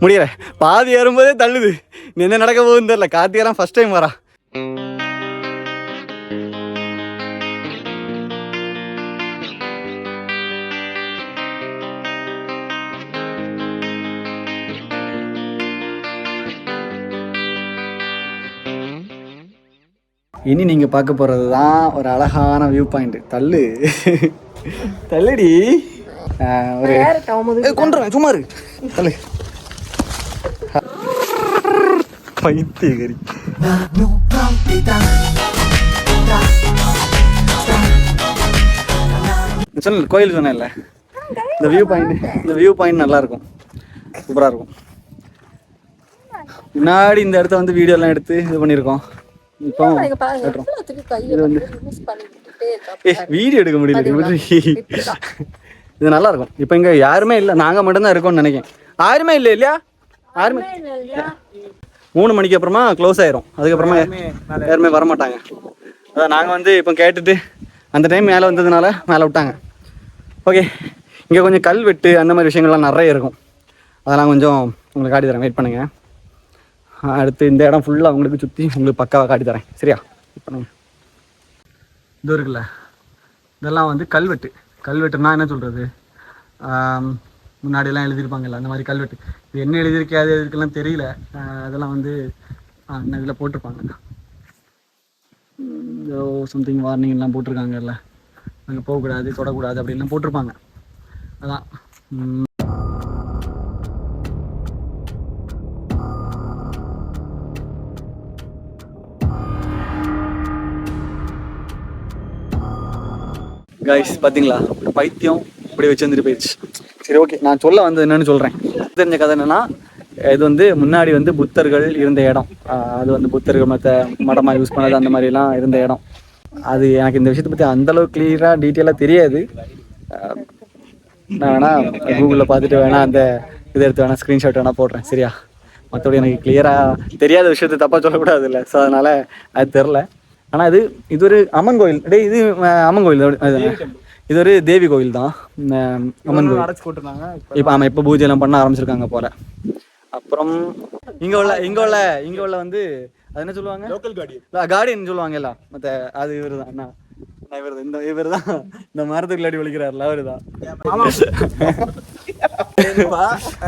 முடியல. பாதி ஏறும்போதே தள்ளுது. என்ன நடக்க போகுதுன்னு தெரியல. கார்த்திகெல்லாம் ஃபர்ஸ்ட் டைம் வரா. இனி நீங்கள் பார்க்க போகிறது தான் ஒரு அழகான வியூ பாயிண்ட் தள்ளு. தள்ளுடி. ஒரு கொன்றுவேன் சும்மா இரு. தள்ளு. பைத்தியகரி சொன்ன கோயில் சொன்னேன்ல. இந்த வியூ பாயிண்ட் இந்த வியூ பாயிண்ட் நல்லா இருக்கும் சூப்பராக இருக்கும். முன்னாடி இந்த இடத்த வந்து வீடியோ எல்லாம் எடுத்து இது பண்ணியிருக்கோம் இப்போ. இது வந்து ஏய் வீடியோ எடுக்க முடியல இது நல்லா இருக்கும் இப்போ இங்க யாருமே இல்லை. நாங்க மட்டும்தான் இருக்கோம்னு நினைக்கிறேன். யாருமே இல்லை இல்லையா? யாருமே மூணு மணிக்கு அப்புறமா க்ளோஸ் ஆயிரும். அதுக்கப்புறமா யாருமே வர மாட்டாங்க அதான் நாங்க வந்து இப்போ கேட்டுட்டு அந்த டைம் மேலே வந்ததுனால மேலே விட்டாங்க. ஓகே இங்கே கொஞ்சம் கல்வெட்டு அந்த மாதிரி விஷயங்கள்லாம் நிறைய இருக்கும். அதெல்லாம் கொஞ்சம் உங்களுக்கு காட்டி தரேன். வெயிட் பண்ணுங்க. அடுத்து இந்த இடம் ஃபுல்லாக உங்களுக்கு சுற்றி உங்களுக்கு பக்காவாக காட்டி தரேன். சரியா? வெயிட் பண்ணுங்க. இது இருக்குல்ல. இதெல்லாம் வந்து கல்வெட்டு கல்வெட்டுனா என்ன சொல்கிறது முன்னாடியெல்லாம் எழுதியிருப்பாங்கல்ல அந்த மாதிரி கல்வெட்டு. இது என்ன எழுதியிருக்காது எதுக்கெல்லாம் தெரியல. அதெல்லாம் வந்து இதில் போட்டிருப்பாங்க. ஏதோ சம்திங் வார்னிங்லாம் போட்டிருக்காங்கல்ல. அங்கே போகக்கூடாது தொடக்கூடாது அப்படின்லாம் போட்டிருப்பாங்க. அதான். கைஸ் பார்த்தீங்களா பைத்தியம் இப்படி வச்சு வந்துட்டு போயிடுச்சு சரி ஓகே நான் சொல்ல வந்தது என்னன்னு சொல்கிறேன் தெரிஞ்ச கதை என்னென்னா இது வந்து முன்னாடி வந்து புத்தர்கள் இருந்த இடம். அது வந்து புத்தர்கள் மற்ற மடமாக யூஸ் பண்ணது அந்த மாதிரிலாம் இருந்த இடம். அது எனக்கு இந்த விஷயத்தை பற்றி அந்தளவுக்கு கிளியராக டீட்டெயிலாக தெரியாது. நான் வேணா கூகுளில் பார்த்துட்டு வேணா அந்த இதை எடுத்து வேணா ஸ்க்ரீன்ஷாட் வேணா போடுறேன் சரியா? மற்றபடி எனக்கு கிளியராக தெரியாத விஷயத்தை தப்பாக சொல்லக்கூடாது இல்லை ஸோ அதனால் அது தெரில. ஆனால் இது இது ஒரு அம்மன் கோயில். டே இது அம்மன் கோயில் அது இது ஒரு தேவி கோயில் தான். அம்மன் கோயில். அடைச்சு போட்டிருந்தாங்க. இப்போ ஆமாம் இப்போ பூஜை எல்லாம் பண்ண ஆரம்பிச்சிருக்காங்க போல. அப்புறம் இங்கே உள்ள இங்கே உள்ள இங்கே உள்ள வந்து அது என்ன சொல்லுவாங்க? லோக்கல் கார்டியன் சொல்லுவாங்க எல்லாம். மற்ற அது இவர் தான். அண்ணா இவர்? இந்த இவர் தான். இந்த மரத்துக்கு அடி ஒழிக்கிறார்ல அவரு தான்.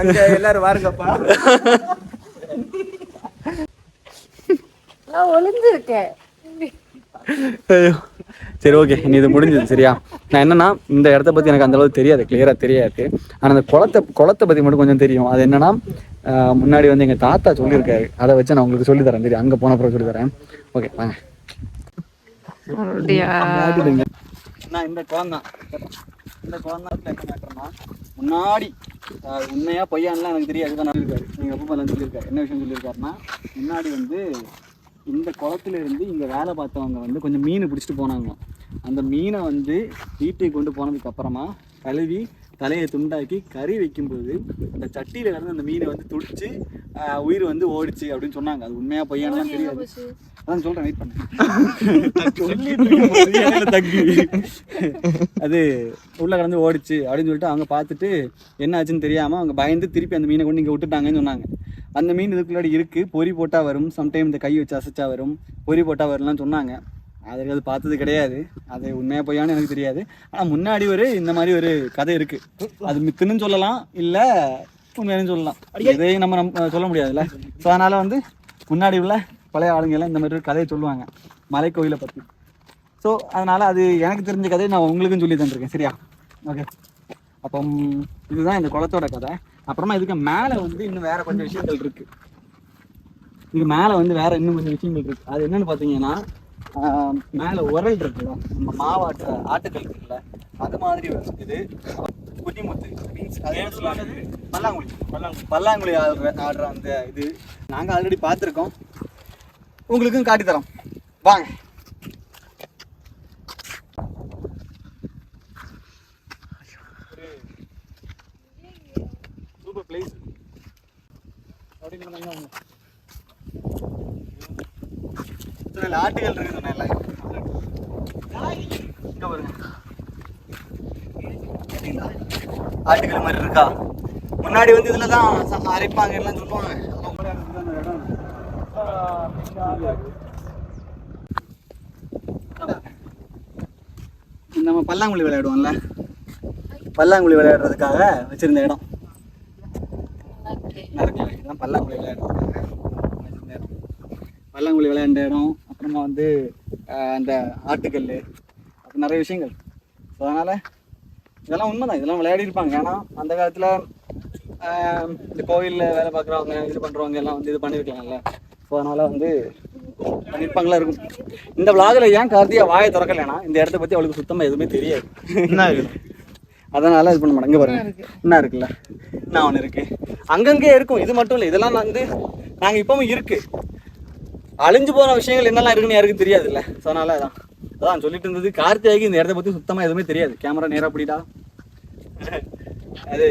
அங்க எல்லாரும் வாருங்கப்பா. நான் ஒளிஞ்சிருக்கேன். ஐயோ. சரி ஓகே இனி இது முடிஞ்சது சரியா? நான் என்னன்னா இந்த இடத்த பற்றி எனக்கு அந்த அளவுக்கு தெரியாது. கிளியராக தெரியாது. ஆனால் அந்த குளத்தை குளத்தை பற்றி மட்டும் கொஞ்சம் தெரியும். அது என்னன்னா முன்னாடி வந்து எங்கள் தாத்தா சொல்லியிருக்காரு. அதை வச்சு நான் உங்களுக்கு சொல்லி தரேன் தெரியும் அங்கே போன அப்புறம் சொல்லி தரேன் ஓகே வாங்க நான் இந்த குளம் தான். இந்த குளம் தான் என்ன மேட்டர்னா முன்னாடி ஆஹ், உண்மையா பொய்யான்லாம் எனக்கு தெரியாது. தான் அப்பா எல்லாம் சொல்லியிருக்காரு. என்ன விஷயம் சொல்லியிருக்காருன்னா முன்னாடி வந்து இந்த குளத்துல இருந்து இங்கே வேலை பார்த்தவங்க வந்து கொஞ்சம் மீன் பிடிச்சிட்டு போனாங்க அந்த மீனை வந்து வீட்டுக்கு கொண்டு போனதுக்கு அப்புறமா கழுவி தலையை துண்டாக்கி கறி வைக்கும்போது அந்த சட்டியில இருந்து அந்த மீனை வந்து துடிச்சு உயிர் வந்து ஓடிச்சு அப்படின்னு சொன்னாங்க. அது உண்மையா பொய்யானலாம் தெரியாது. அதான் சொல்றேன் வெயிட் பண்ணேன் தங்கி அது உள்ள கடந்து ஓடிச்சு அப்படின்னு சொல்லிட்டு அவங்க பார்த்துட்டு என்ன ஆச்சுன்னு தெரியாம அவங்க பயந்து திருப்பி அந்த மீனை கொண்டு இங்க விட்டுட்டாங்கன்னு சொன்னாங்க. அந்த மீன் இதுக்குள்ளாடி இருக்கு. பொறி போட்டா வரும். சம்டைம் இந்த கை வச்சு அசைச்சா வரும். பொறி போட்டா வரும்லாம் சொன்னாங்க. அதுக்கு அது பார்த்தது கிடையாது. அது உண்மையா பொய்யான்னு எனக்கு தெரியாது. ஆனா முன்னாடி ஒரு இந்த மாதிரி ஒரு கதை இருக்கு. அது மித்துன்னு சொல்லலாம். இல்ல உண்மையானு சொல்லலாம். இதையும் நம்ம நம்ப- சொல்ல முடியாதுல்ல. ஸோ அதனால வந்து முன்னாடி உள்ள பழைய ஆளுங்க எல்லாம் இந்த மாதிரி ஒரு கதையை சொல்லுவாங்க. மலை கோயிலை பற்றி ஸோ அதனால அது எனக்கு தெரிஞ்ச கதையை நான் உங்களுக்கும் சொல்லி தந்திருக்கேன். சரியா? ஓகே அப்போ இதுதான் இந்த குளத்தோட கதை. அப்புறமா இதுக்கு மேலே வந்து இன்னும் வேற கொஞ்சம் விஷயங்கள் இருக்கு. இதுக்கு மேலே வந்து வேற இன்னும் கொஞ்சம் விஷயங்கள் இருக்கு. அது என்னன்னு பாத்தீங்கன்னா மேல மேலே உரல் இருக்குல்ல நம்ம மாவாட்ட ஆட்டுக்கல் இருக்குல்ல அது மாதிரி இது குட்டிமுத்து மீன்ஸ் அது என்ன பல்லாங்குழி பல்லாங்குழி. பல்லாங்குழி ஆடுற ஆடுற அந்த இது நாங்கள் ஆல்ரெடி பார்த்துருக்கோம். உங்களுக்கும் காட்டி தரோம் வாங்க. இத்தனை ஆட்டுகள் இருக்கு சொன்னேன்ல. இங்க பாருங்க. ஆட்டுகள் மாதிரி இருக்கா? முன்னாடி வந்து இதுல தான் அரைப்பாங்க எல்லாம் சொல்லுவாங்க. இடம். நம்ம பல்லாங்குழி விளையாடுவோம்ல. பல்லாங்குழி விளையாடுறதுக்காக வச்சிருந்த இடம். நறுக்கலை. இதுதான் பல்லாங்குழி இடம் பல்லாங்குழி விளையாண்ட இடம் அப்புறமா வந்து அந்த ஆட்டுக்கல் அப்புறம் நிறைய விஷயங்கள். ஸோ அதனால் இதெல்லாம் உண்மைதான். இதெல்லாம் விளையாடி இருப்பாங்க. ஏன்னா அந்த காலத்தில் இந்த கோவிலில் வேலை பார்க்குறவங்க இது பண்ணுறவங்க எல்லாம் வந்து இது பண்ணியிருக்கலாம்ல ஸோ அதனால் வந்து பண்ணியிருப்பாங்களா இருக்கும். இந்த விளாகில் ஏன் கார்த்தியா வாயை திறக்கலைன்னா இந்த இடத்த பற்றி அவளுக்கு சுத்தமாக எதுவுமே தெரியாது. என்ன அதனால இது பண்ண மாட்டேன் இங்க பாருங்க. என்ன இருக்குல்ல? என்ன ஒன்று இருக்கு? அங்கங்கே இருக்கும். இது மட்டும் இல்லை. இதெல்லாம் வந்து நாங்கள் இப்பவும் இருக்கு. அழிஞ்சு போன விஷயங்கள் என்னெல்லாம் இருக்குன்னு யாருக்கும் தெரியாதுல்ல. ஸோ அதனால அதான். அதான் சொல்லிட்டு இருந்தது. கார்த்தியாய்க்கு இந்த இடத்த பற்றி சுத்தமாக எதுவுமே தெரியாது. கேமரா நேராக பிடிடா. அது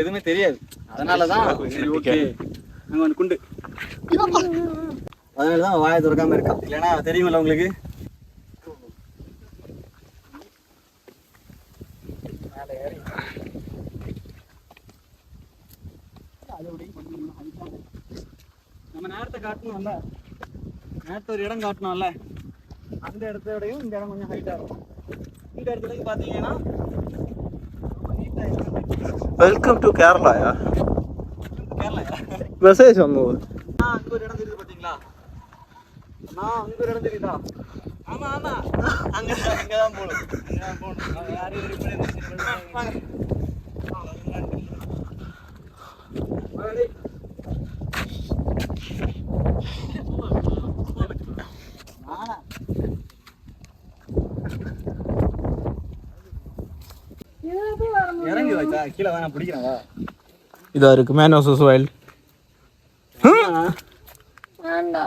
எதுவுமே தெரியாது. அதனால தான் சரி ஓகே. அங்கே ஒன்று குண்டு. அதனால தான் வாயை திறக்காம இருக்கா. இல்லைன்னா தெரியுமில்ல உங்களுக்கு மேலே ஏறி நம்ம நேரத்தை காட்டணும்ல நேரத்தை ஒரு இடம் காட்டணும்ல அந்த இடத்தோடையும் இந்த இடம் கொஞ்சம் ஹைட்டாக இருக்கும். இந்த இடத்துல பார்த்தீங்கன்னா வெல்கம் டு கேரளாயா கேரளா மெசேஜ் வந்தது. ஆ அங்க ஒரு இடம் தெரியுது பாத்தீங்களா? நான் அங்க ஒரு இடம் தெரியுதா? ஆமா ஆமா. அங்க அங்க தான் போகணும் அங்க தான் அவன் யாரையும் ready பண்ணி? இறங்கி வச்சா? கீழே வேணா பிடிக்கிறேன் வா. இதா இருக்கு மேன் வர்சஸ் வைல்ட்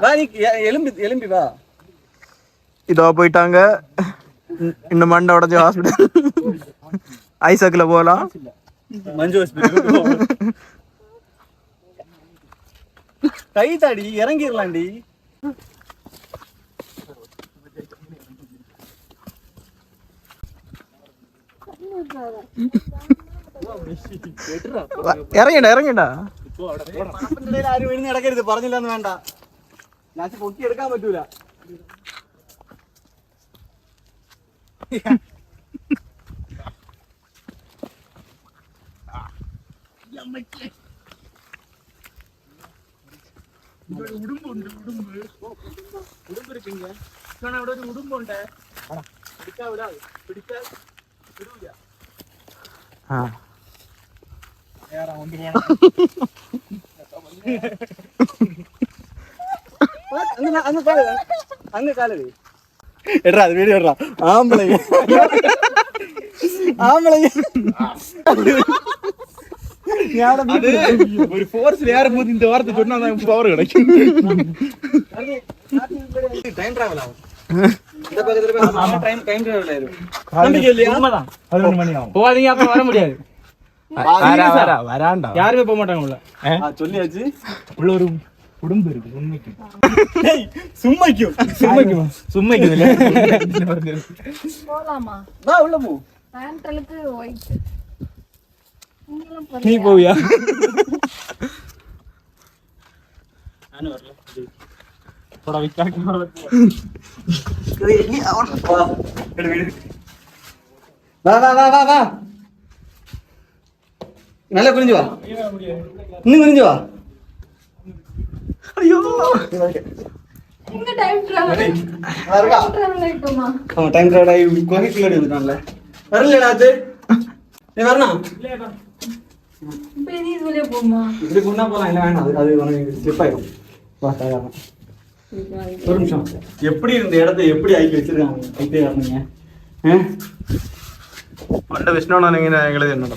வா நீ எ- எலும்பி எலும்பி வா. இதோ போயிட்டாங்க இந்த மண்டை உடஞ்சி ஹாஸ்பிட்டல் ஐசக்கில் போகலாம் மஞ்சு ஹாஸ்பிட்டல் கை தாடி இறங்கிடலாம்டி இறங்கிடா இறங்கிடா മണപ്പന്തിടയിൽ ആരും വീഴുന്ന കിടക്കരുത് പറഞ്ഞില്ലെന്ന് വേണ്ട ഞാൻ പൊക്കി എടുക്കാൻ പറ്റൂല ഉടുമ്പുണ്ട് ഉടുമ്പ് ഉടുമ്പ് ഇരിക്കില്ല കാരണം അവിടെ ഒരു ഉടുമ്പുണ്ട് പിടിച്ചാ വിടാതെ പിടിച്ചാ വിടൂല ആ അങ്ങ് കാലേ எட்ரா அது வீடியோ எட்ரா ஆம்பளைங்க ஆம்பளைங்க ஒரு ஃபோர்ஸ்ல ஏறும் போது இந்த வார்த்தை சொன்னா தான் பவர் கிடைக்கும் டைம் டிராவல் ஆகும் வர முடியாது யாருமே போக மாட்டாங்க உள்ள சொல்லியாச்சு உள்ள ஒரு குடும்பம் இருக்கு உண்மைக்கு டேய், சும்மைக்கும். சும்மைக்குமா. சும்மைக்கு போலாமா? வா உள்ள போ. பேண்டலுக்கு ஒயிட் நீ போவியா? வா வா வா வா வா. நல்லா குனிஞ்சு வா. இன்னும் குனிஞ்சு வா. ஐயோ எங்க டைம் டிராவல் நல்லா இருக்கா டிராவல் ஆயிட்டோமா அவன் டைம் ட்ராவல் ஆகி குகைக்குள்ள வந்துட்டான்ல வரலடா அது நீ வரணும் பெரிய இதுலயே போமா இப்படி கொண்டா போலாம் இல்லை வேண்டாம் அது அது உனக்கு ஸ்லிப் ஆயிடும் வா தயாரம் ஒரு நிமிஷம் எப்படி இந்த இடத்த எப்படி ஆக்கி வச்சிருக்காங்க ஐட்டே வரணுங்க പണ്ട് വിഷ്ണുവാണെങ്കിൽ ഞങ്ങൾ എന്നോട്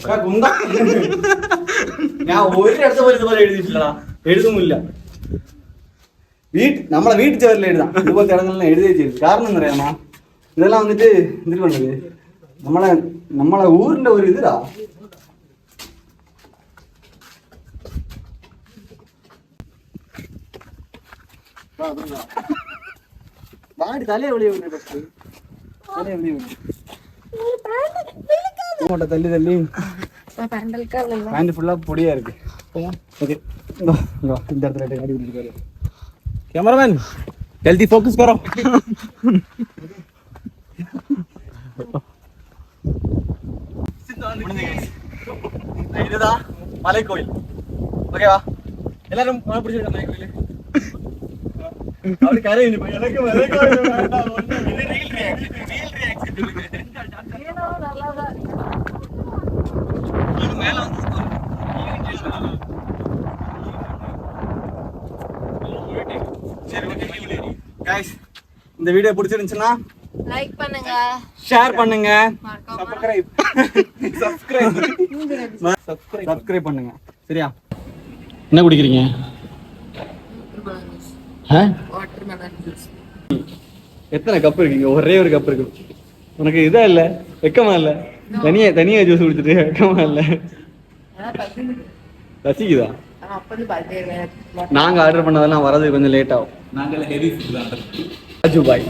ഞാൻ ഒരു இடத்த പോലും ഇതുപോലെ എഴുതിയിട്ടില്ലടാ എഴുതുമില്ല வீட்டு நம்மளை வீட்டு சவரில் எழுதான் இது போல் தடங்கள்லாம் எழுதி வச்சிருக்கு காரணம் நிறையாமா இதெல்லாம் வந்துட்டு இது பண்ணுறது நம்மளை நம்மளை ஊரில் ஒரு இதுடா பாடி தலையை வெளியே விடுற ஃபஸ்ட்டு தலையை வெளியே விடு தள்ளி தள்ளி ஃபுல்லாக பொடியாக இருக்கு ஓகே ക്യാമറമാൻ ഹെൽത്തി ഫോക്കസ് കറോ മലക്കോയിൽ ഓക്കെ വാ എല്ലാരും പിടിച്ചെടുക്കാം മലക്കോയിൽ അവിടെ കരയുന്നു இந்த வீடியோ பிடிச்சிருந்துச்சுன்னா லைக் பண்ணுங்க. ஷேர் பண்ணுங்க. சப்ஸ்கிரைப் சப்ஸ்கிரைப் சப்ஸ்கிரைப் சப்ஸ்கிரைப் பண்ணுங்க. சரியா? என்ன குடிக்கிறீங்க? வாட்டர் மெலன் ஜூஸ் எத்தனை கப் இருக்கீங்க ஒரே ஒரு கப் இருக்கு. உனக்கு இதா இல்ல? வெக்கமா இல்ல? தனியா தனியா ஜூஸ் குடிச்சிட்டு வெக்கமா இல்ல? ரசிக்குதா? நாங்க ஆர்டர் பண்ணதெல்லாம் வரது கொஞ்சம் லேட் ஆகும். நாங்கள் ஹெவி ஃபுட் രാജുബായ്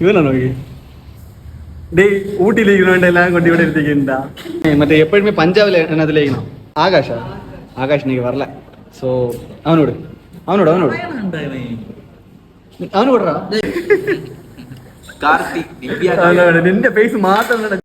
ഇവനാണോ ഡേ ഊട്ടിയിലേക്ക് വേണ്ട എല്ലാം കൊണ്ട് ഇവിടെ എടുത്തേക്കുണ്ടാ മറ്റേ എപ്പോഴും പഞ്ചാബിലെ അതിലേക്കണോ ആകാശ? ആകാശിനേക്ക് വരല. സോ അവനോട്. അവനോട് അവനോട്. അവനോട് കാർത്തി നിന്റെ ഫേസ് മാത്രം